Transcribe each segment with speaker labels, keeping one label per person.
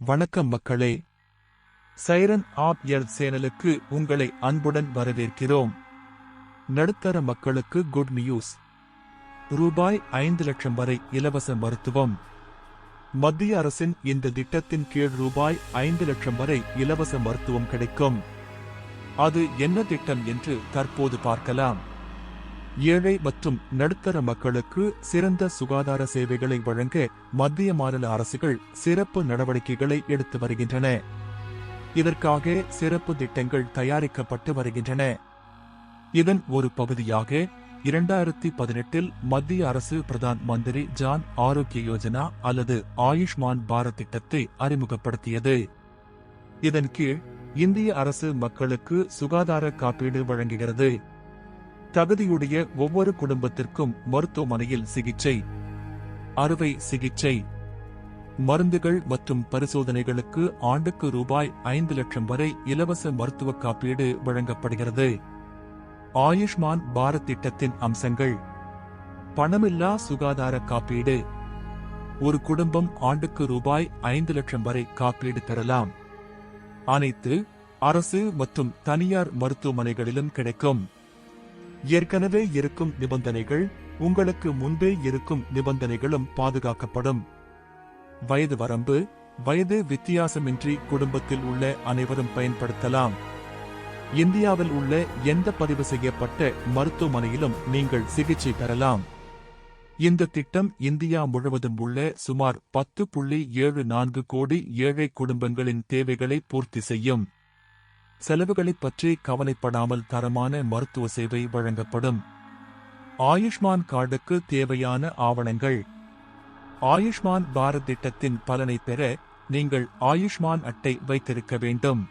Speaker 1: வணக்கம் மக்களே. Siren of L சேனலுக்கு உங்களை அன்புடன் வரவேற்கிறோம். நடுத்தர மக்களுக்கு குட் நியூஸ் ரூபாய் ஐந்து லட்சம் வரை இலவச மருத்துவம். மத்திய அரசின் இந்த திட்டத்தின் கீழ் ரூபாய் ஐந்து லட்சம் வரை இலவச மருத்துவம் கிடைக்கும். அது என்ன திட்டம் என்று தற்போது பார்க்கலாம். ஏழை மற்றும் நடுத்தர மக்களுக்கு சிறந்த சுகாதார சேவைகளை வழங்க மத்திய மாநில அரசுகள் சிறப்பு நடவடிக்கைகளை எடுத்து வருகின்றன. இதற்காக சிறப்பு திட்டங்கள் தயாரிக்கப்பட்டு வருகின்றன. இதன் ஒரு பகுதியாக இரண்டாயிரத்தி பதினெட்டில் மத்திய அரசு பிரதான் மந்திரி ஜான் ஆரோக்கிய யோஜனா அல்லது ஆயுஷ்மான் பாரத் திட்டத்தை அறிமுகப்படுத்தியது. இதன் கீழ் இந்திய அரசு மக்களுக்கு சுகாதார காப்பீடு வழங்குகிறது. தகுதியுடைய ஒவ்வொரு குடும்பத்திற்கும் மருத்துவமனையில் சிகிச்சை அறுவை சிகிச்சை மருந்துகள் மற்றும் பரிசோதனைகளுக்கு ஆண்டுக்கு ரூபாய் ஐந்து லட்சம் வரை இலவச மருத்துவ காப்பீடு வழங்கப்படுகிறது. ஆயுஷ்மான் பாரத் திட்டத்தின் அம்சங்கள். பணமில்லா சுகாதார காப்பீடு. ஒரு குடும்பம் ஆண்டுக்கு ரூபாய் ஐந்து லட்சம் வரை காப்பீடு பெறலாம். அனைத்து அரசு மற்றும் தனியார் மருத்துவமனைகளிலும் கிடைக்கும். ஏற்கனவே இருக்கும் நிபந்தனைகள் உங்களுக்கு முன்பே இருக்கும் நிபந்தனைகளும் பாதுகாக்கப்படும். வயது வரம்பு வயது வித்தியாசமின்றி குடும்பத்தில் உள்ள அனைவரும் பயன்படுத்தலாம். இந்தியாவில் உள்ள எந்த பதிவு செய்யப்பட்ட மருத்துவமனையிலும் நீங்கள் சிகிச்சை பெறலாம். இந்த திட்டம் இந்தியா முழுவதும் உள்ள சுமார் பத்து புள்ளி ஏழு நான்கு கோடி ஏழை குடும்பங்களின் தேவைகளை பூர்த்தி செய்யும். செலவுகளைப் பற்றி கவலைப்படாமல் தரமான மருத்துவ சேவை வழங்கப்படும். ஆயுஷ்மான் கார்டுக்கு தேவையான ஆவணங்கள். ஆயுஷ்மான் பாரத் திட்டத்தின் பலனை பெற நீங்கள் ஆயுஷ்மான் அட்டை வைத்திருக்க வேண்டும்.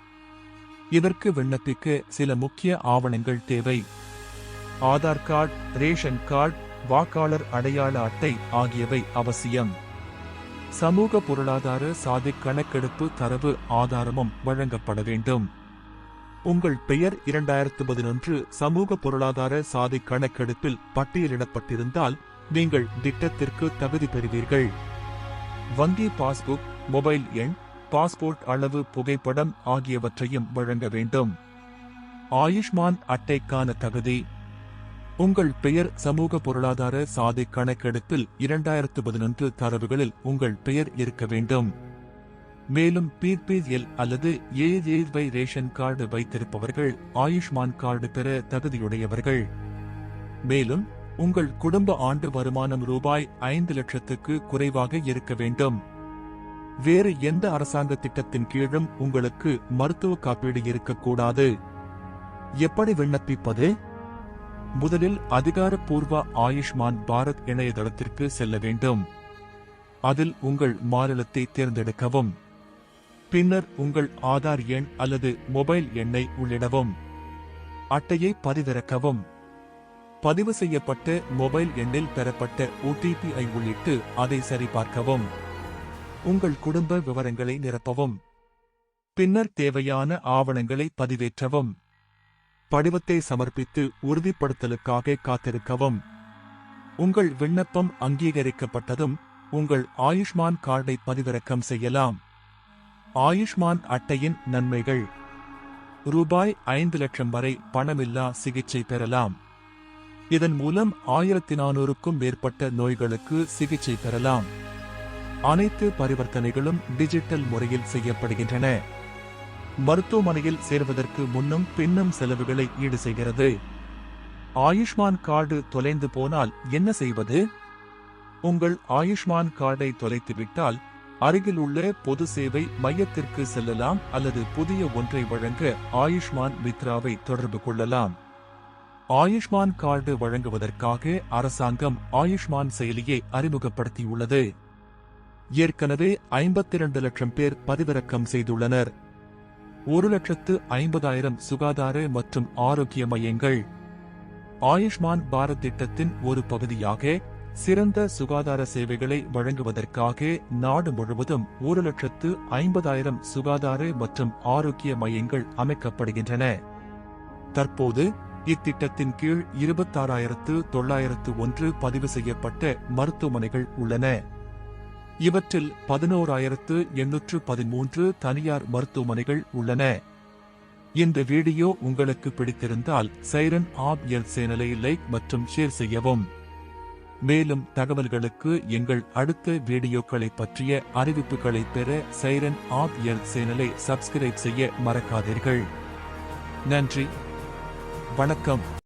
Speaker 1: இதற்கு விண்ணப்பிக்க சில முக்கிய ஆவணங்கள் தேவை. ஆதார் கார்டு ரேஷன் கார்டு வாக்காளர் அடையாள அட்டை ஆகியவை அவசியம். சமூக பொருளாதார சாதி கணக்கெடுப்பு தரவு ஆதாரமும் வழங்கப்பட வேண்டும். உங்கள் பெயர் இரண்டாயிரத்து பதினொன்று சமூக பொருளாதார சாதி கணக்கெடுப்பில் பட்டியலிடப்பட்டிருந்தால் நீங்கள் திட்டத்திற்கு தகுதி பெறுவீர்கள். வங்கி பாஸ்புக் மொபைல் எண் பாஸ்போர்ட் அளவு புகைப்படம் ஆகியவற்றையும் வழங்க வேண்டும். ஆயுஷ்மான் அட்டைக்கான தகுதி. உங்கள் பெயர் சமூக பொருளாதார சாதி கணக்கெடுப்பில் இரண்டாயிரத்து பதினொன்று தரவுகளில் உங்கள் பெயர் இருக்க வேண்டும். மேலும் பிபிஎல் அல்லது ஏஏவை ரேஷன் கார்டு வைத்திருப்பவர்கள் ஆயுஷ்மான் கார்டு பெற தகுதியுடையவர்கள். மேலும் உங்கள் குடும்ப ஆண்டு வருமானம் ரூபாய் ஐந்து லட்சத்துக்கு குறைவாக இருக்க வேண்டும். வேறு எந்த அரசாங்க திட்டத்தின் கீழும் உங்களுக்கு மருத்துவ காப்பீடு இருக்கக்கூடாது. எப்படி விண்ணப்பிப்பது? முதலில் அதிகாரப்பூர்வ ஆயுஷ்மான் பாரத் இணையதளத்திற்கு செல்ல வேண்டும். அதில் உங்கள் மாநிலத்தை தேர்ந்தெடுக்கவும். பின்னர் உங்கள் ஆதார் எண் அல்லது மொபைல் எண்ணை உள்ளிடவும். அட்டையை பதிவிறக்கவும். பதிவு செய்யப்பட்ட மொபைல் எண்ணில் பெறப்பட்ட ஓடிபி ஐ உள்ளிட்டு அதை சரிபார்க்கவும். உங்கள் குடும்ப விவரங்களை நிரப்பவும். பின்னர் தேவையான ஆவணங்களை பதிவேற்றவும். படிவத்தை சமர்ப்பித்து உறுதிப்படுத்தலுக்காக காத்திருக்கவும். உங்கள் விண்ணப்பம் அங்கீகரிக்கப்பட்டதும் உங்கள் ஆயுஷ்மான் கார்டை பதிவிறக்கம் செய்யலாம். ஆயுஷ்மான் அட்டையின் நன்மைகள். ரூபாய் ஐந்து லட்சம் வரை பணமில்லா சிகிச்சை பெறலாம். இதன் மூலம் ஆயிரத்தி நானூறுக்கும் மேற்பட்ட நோய்களுக்கு சிகிச்சை பெறலாம். அனைத்து பரிவர்த்தனைகளும் டிஜிட்டல் முறையில் செய்யப்படுகின்றன. மருத்துவமனையில் சேர்வதற்கு முன்னும் பின்னும் செலவுகளை ஈடு செய்கிறது. ஆயுஷ்மான் கார்டு தொலைந்து போனால் என்ன செய்வது? உங்கள் ஆயுஷ்மான் கார்டை தொலைத்துவிட்டால் அருகில் உள்ள பொது சேவை மையத்திற்கு செல்லலாம் அல்லது புதிய ஒன்றை வழங்க ஆயுஷ்மான் மித்ராவை தொடர்பு கொள்ளலாம். ஆயுஷ்மான் கார்டு வழங்குவதற்காக அரசாங்கம் ஆயுஷ்மான் செயலியை அறிமுகப்படுத்தியுள்ளது. ஏற்கனவே ஐம்பத்தி இரண்டு லட்சம் பேர் பதிவிறக்கம் செய்துள்ளனர். ஒரு லட்சத்து ஐம்பதாயிரம் சுகாதார மற்றும் ஆரோக்கிய மையங்கள். ஆயுஷ்மான் பாரத் திட்டத்தின் ஒரு பகுதியாக சிறந்த சுகாதார சேவைகளை வழங்குவதற்காக நாடு முழுவதும் ஒரு லட்சத்து ஐம்பதாயிரம் சுகாதார மற்றும் ஆரோக்கிய மையங்கள் அமைக்கப்படுகின்றன. தற்போது இத்திட்டத்தின் கீழ் இருபத்தாறாயிரத்து தொள்ளாயிரத்து ஒன்று பதிவு செய்யப்பட்ட மருத்துவமனைகள் உள்ளன. இவற்றில் பதினோராயிரத்து எண்ணூற்று பதிமூன்று தனியார் மருத்துவமனைகள் உள்ளன. இந்த வீடியோ உங்களுக்கு பிடித்திருந்தால் சைரன் ஆப் எல் சேனலை லைக் மற்றும் ஷேர் செய்யவும். மேலும் தகவல்களுக்கு எங்கள் அடுத்த வீடியோக்களை பற்றிய அறிவிப்புகளை பெற சைரன் ஆப் எல் சேனலை சப்ஸ்கிரைப் செய்ய மறக்காதீர்கள். நன்றி. வணக்கம்.